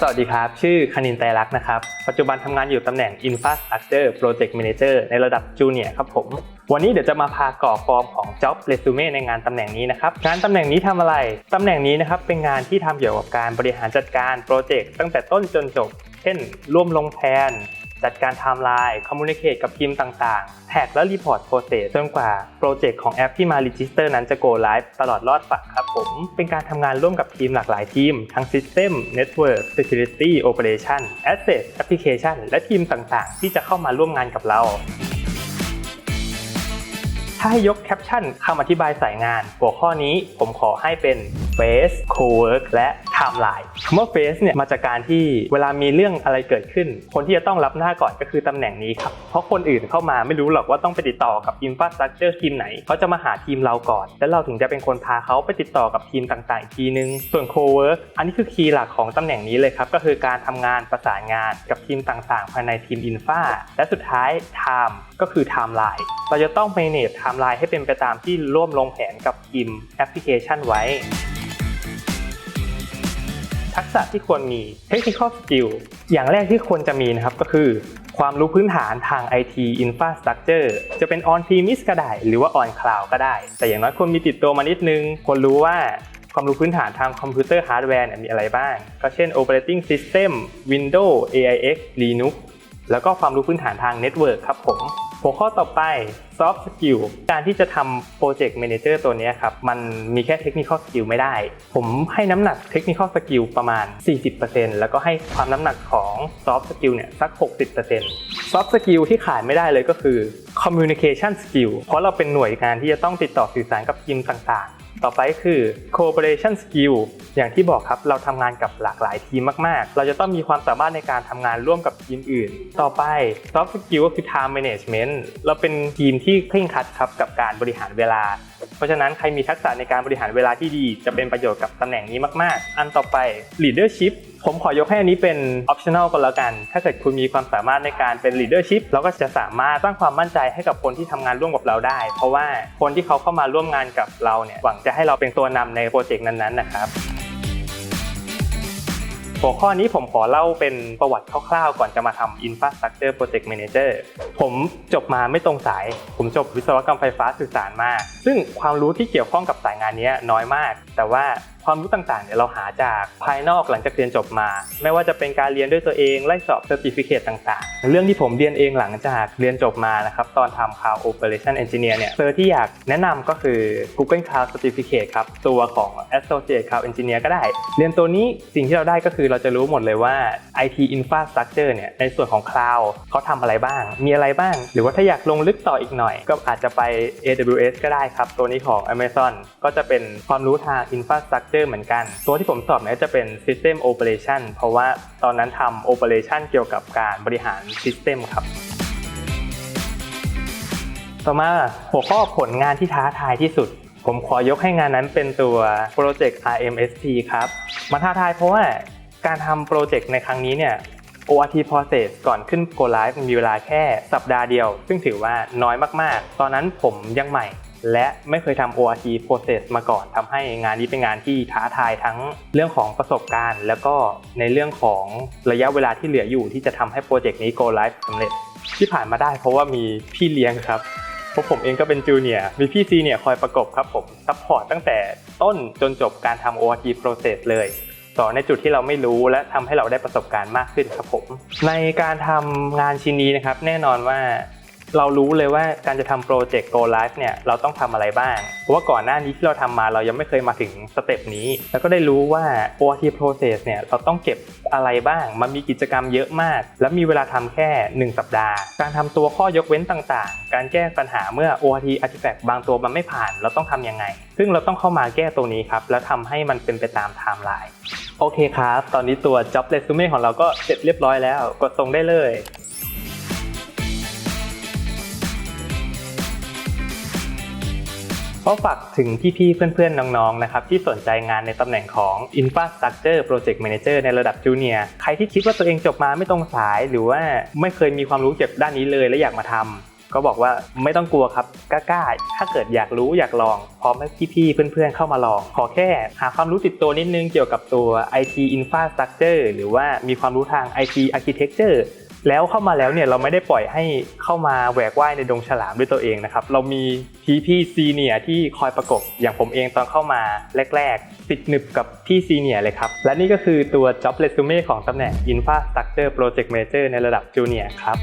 สวัสดีครับ ชื่อคณินไตรลักษ์นะครับ ปัจจุบันทำงานอยู่ตำแหน่ง Infrastructure Project Manager ในระดับจูเนียร์ครับผม วันนี้เดี๋ยวจะมาพากรอกฟอร์มของ Job Resume ในงานตำแหน่งนี้นะครับ งานตำแหน่งนี้ทำอะไร ตำแหน่งนี้นะครับเป็นงานที่ทำเกี่ยวกับการบริหารจัดการโปรเจกต์ตั้งแต่ต้นจนจบ เช่น ร่วมลงแผน จัดการไทม์ไลน์คอมมูนิเคตกับทีมต่างๆ แท็กและรีพอร์ตโปรเซสจนกว่าโปรเจกต์ของแอปที่มา Register นั้นจะ Go Live ตลอดรอดฝั่งครับผม เป็นการทำงานร่วมกับทีมหลากหลายทีม ทั้ง System Network Security Operation Asset Application และทีมต่างๆ ที่จะเข้ามาร่วมงานกับเราถ้าให้ยกแคปชั่นคำอธิบายสายงาน หัวข้อนี้ผมขอให้เป็น Face Co-work และ Timeline คำว่า Face เนี่ยมาจากการที่เวลามีเรื่องอะไรเกิดขึ้น คนที่จะต้องรับหน้าก่อนก็คือตำแหน่งนี้ครับ เพราะคนอื่นเข้ามาไม่รู้หรอกว่าต้องไปติดต่อกับ Infrastructure ทีมไหน เขาจะมาหาทีมเราก่อน แล้วเราถึงจะเป็นคนพาเขาไปติดต่อกับทีมต่างๆอีกทีนึง ส่วน Co-work อันนี้คือคีย์หลักของตำแหน่งนี้เลยครับก็คือการทำงานประสานงานกับทีมต่างๆ ภายในทีม Infra และสุดท้าย Time ก็คือ Timeline เราจะต้อง manage Timeline ให้เป็นไปตามที่ร่วมลงแผนกับทีมแอปพลิเคชันไว้ ทักษะที่ควรมี Technical Skill อย่างแรกที่ควรจะมีนะครับก็คือ ความรู้พื้นฐานทาง IT Infrastructure จะเป็น On Premise ก็ได้ หรือว่า On Cloud ก็ได้ แต่อย่างน้อยควรมีติดตัวมานิดนึง ควรรู้ว่าความรู้พื้นฐานทางคอมพิวเตอร์ฮาร์ดแวร์มีอะไรบ้าง ก็เช่น Operating System Windows AIX Linux แล้วก็ความรู้พื้นฐานทาง Network ครับผม หัวข้อต่อไป soft skill การที่จะทำ project manager ตัวนี้ครับ มันมีแค่ technical skill ไม่ได้ ผมให้น้ำหนัก technical skill ประมาณ 40%แล้วก็ให้ความน้ำหนักของ soft skill เนี่ยสัก 60% soft skill ที่ขาดไม่ได้เลยก็คือ communication skill เพราะเราเป็นหน่วยงานที่จะต้องติดต่อสื่อสารกับทีมต่าง ต่อไปคือ cooperation skill อย่างที่บอกครับเราทำงานกับหลากหลายทีมมาก ๆ เราจะต้องมีความสามารถในการทำงานร่วมกับทีมอื่น ต่อไป soft skill ก็คือ time management เราเป็นทีมที่เคร่งครัดครับกับการบริหารเวลา เพราะฉะนั้นใครมีทักษะในการบริหารเวลาที่ดี จะเป็นประโยชน์กับตำแหน่งนี้มาก ๆ อันต่อไป leadership ผมขอยกให้อันนี้เป็น optional ก็แล้วกัน ถ้าเกิดคุณมีความสามารถในการเป็น leadership เราก็จะสามารถสร้างความมั่นใจให้กับคนที่ทำงานร่วมกับเราได้ เพราะว่าคนที่เขาเข้ามาร่วมงานกับเราเนี่ยหวังจะให้เราเป็นตัวนำในโปรเจกต์นั้นๆนะครับหัวข้อนี้ผมขอเล่าเป็นประวัติคร่าวๆ ก่อนจะมาทำ Infrastructure Project Manager ผมจบมาไม่ตรงสาย ผมจบวิศวกรรมไฟฟ้าสื่อสารมา ซึ่งความรู้ที่เกี่ยวข้องกับสายงานนี้น้อยมาก แต่ว่า ความรู้ต่างๆเนี่ยเราหาจากภายนอกหลังจากเรียนจบมา ไม่ว่าจะเป็นการเรียนด้วยตัวเองไล่สอบเซอร์ติฟิเคตต่างๆ เรื่องที่ผมเรียนเองหลังจากเรียนจบมานะครับตอนทำ Cloud Operation Engineer เนี่ยเซอร์ที่อยากแนะนำก็คือ Google Cloud Certificate ครับตัวของ Associate Cloud Engineer ก็ได้ เรียนตัวนี้สิ่งที่เราได้ก็คือเราจะรู้หมดเลยว่า IT Infrastructure เนี่ยในส่วนของ Cloud เขาทำอะไรบ้าง มีอะไรบ้าง หรือว่าถ้าอยากลงลึกต่ออีกหน่อย ก็อาจจะไป AWS ก็ได้ครับตัวนี้ของ Amazon ก็จะเป็นความรู้ทาง Infrastructure เหมือนกัน ตัวที่ผมสอบเนี่ยจะเป็น System Operation เพราะว่าตอนนั้นทำ Operation เกี่ยวกับการบริหาร System ครับ ต่อมาหัวข้อผลงานที่ท้าทายที่สุด ผมขอยกให้งานนั้นเป็นตัว Project RMST ครับมันท้าทายเพราะว่าการทำโปรเจกต์ในครั้งนี้เนี่ย ORT process ก่อนขึ้น Go Live มีเวลาแค่สัปดาห์เดียว ซึ่งถือว่าน้อยมากๆ ตอนนั้นผมยังใหม่ และไม่เคยทำ ORT process มาก่อนทำให้งานนี้เป็นงานที่ท้าทายทั้งเรื่องของประสบการณ์ แล้วก็ในเรื่องของระยะเวลาที่เหลืออยู่ที่จะทำให้โปรเจกต์นี้ Go Live สำเร็จ ที่ผ่านมาได้เพราะว่ามีพี่เลี้ยงครับเพราะผมเองก็เป็นจูเนียร์มีพี่ซีเนียร์คอยประกบครับผมซัพพอร์ตตั้งแต่ต้นจนจบการทำ ORT process เลยสอนในจุดที่เราไม่รู้และทำให้เราได้ประสบการณ์มากขึ้นครับผม ในการทำงานชิ้นนี้นะครับ แน่นอนว่า เรารู้เลยว่าการจะทำโปรเจกต์ Go Live เนี่ยเราต้องทำอะไรบ้าง เพราะว่าก่อนหน้านี้ที่เราทำมาเรายังไม่เคยมาถึงสเต็ปนี้ แล้วก็ได้รู้ว่า ORT process เนี่ยเราต้องเก็บอะไรบ้าง มันมีกิจกรรมเยอะมาก และมีเวลาทำแค่ 1 สัปดาห์ การทำตัวข้อยกเว้นต่างๆ การแก้ปัญหาเมื่อ ORT artifact บางตัวมันไม่ผ่าน เราต้องทำยังไง ซึ่งเราต้องเข้ามาแก้ตรงนี้ครับ แล้วทำให้มันเป็นไปตามไทม์ไลน์โอเคครับ ตอนนี้ตัว job resume ของเราก็เสร็จเรียบร้อยแล้ว กดส่งได้เลย ก็ฝากถึงพี่ๆ เพื่อนๆ น้องๆ นะครับที่สนใจงานในตำแหน่งของ Infrastructure Project Manager ในระดับ Junior ใครที่คิดว่าตัวเองจบมาไม่ตรงสาย หรือว่าไม่เคยมีความรู้เกี่ยวกับด้านนี้เลย และอยากมาทำก็บอกว่าไม่ต้องกลัวครับกล้าๆ ถ้าเกิดอยากรู้อยากลอง พร้อมให้พี่ๆ เพื่อนๆ เข้ามาลอง ขอแค่หาความรู้ติดตัวนิดนึงเกี่ยวกับตัว IT infrastructure หรือว่ามีความรู้ทาง IT architecture แล้วเข้ามาแล้วเนี่ยเราไม่ได้ปล่อยให้เข้ามาแหวกว่ายในดงฉลามด้วยตัวเองนะครับ เรามีพี่พี่ซีเนียที่คอยประกบอย่างผมเองตอนเข้ามาแรก ๆ ติดหนึบกับพี่ซีเนียเลยครับ และนี่ก็คือตัว job resume ของตำแหน่ง infrastructure project manager ในระดับ junior ครับ